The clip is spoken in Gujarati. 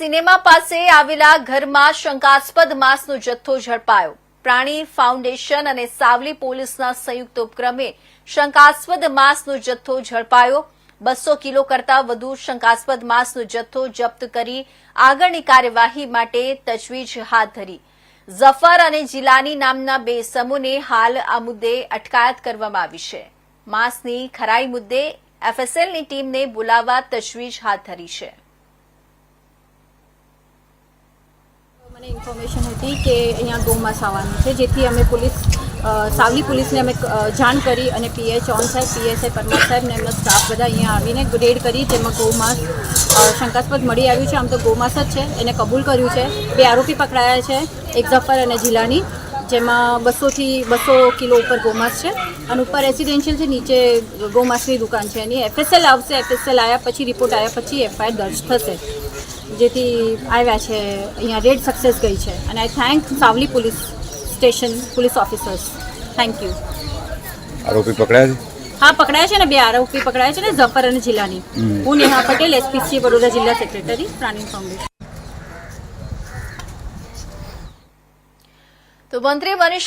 સિનેમા પાસે આવેલા ઘરમાં શંકાસ્પદ માંસનો જથ્થો ઝડપાયો. પ્રાણી ફાઉન્ડેશન અને સાવલી પોલીસના સંયુક્ત ઉપક્રમે શંકાસ્પદ માંસનો જથ્થો ઝડપાયો. બસો કિલો કરતાં વધુ શંકાસ્પદ માંસનો જથ્થો જપ્ત કરી આગળની કાર્યવાહી માટે તજવીજ હાથ ધરી. ઝફર અને જિલ્લાની નામના બે સમૂહને હાલ આ મુદ્દે અટકાયત કરવામાં આવી છે. માંસની ખરાઈ મુદ્દે એફએસએલની ટીમને બોલાવવા તજવીજ હાથ ધરી છે. ઇન્ફોર્મેશન હતી કે અહીંયા ગૌમાંસ આવવાનું છે, જેથી અમે પોલીસ સાવલી પોલીસને અમે જાણ કરી અને પીએચ ઓન સાહેબ, પીએસઆઈ પરમાર સાહેબ ને એમના સ્ટાફ બધા અહીંયા આવીને રેડ કરી, જેમાં ગૌમાંસ શંકાસ્પદ મળી આવ્યું છે. આમ તો ગૌમાંસ જ છે, એને કબૂલ કર્યું છે. બે આરોપી પકડાયા છે, એક ઝફર અને જિલ્લાની જેમાં બસોથી, બસો કિલો ઉપર ગૌમાંસ છે અને ઉપર રેસિડેન્શિયલ છે, નીચે ગૌમાંસની દુકાન છે. એની એફએસએલ આવશે એફએસએલ આવ્યા પછી રિપોર્ટ આવ્યા પછી એફઆઈઆર દર્જ થશે. જેથી આવ્યા છે અહીંયા રેડ સક્સેસ ગઈ છે. અને I thank Savli police station police officers thank you આરોપી પકડાયા છે? હા પકડાયા છે ને બે આરોપી પકડાયા છે ને ઝફર અને જિલ્લાની. હું નેહા પટેલ એસપીસી વડોદરા જિલ્લા સેક્રેટરી પ્રાણી ફાઉન્ડેશન તો મંત્રી મનીષ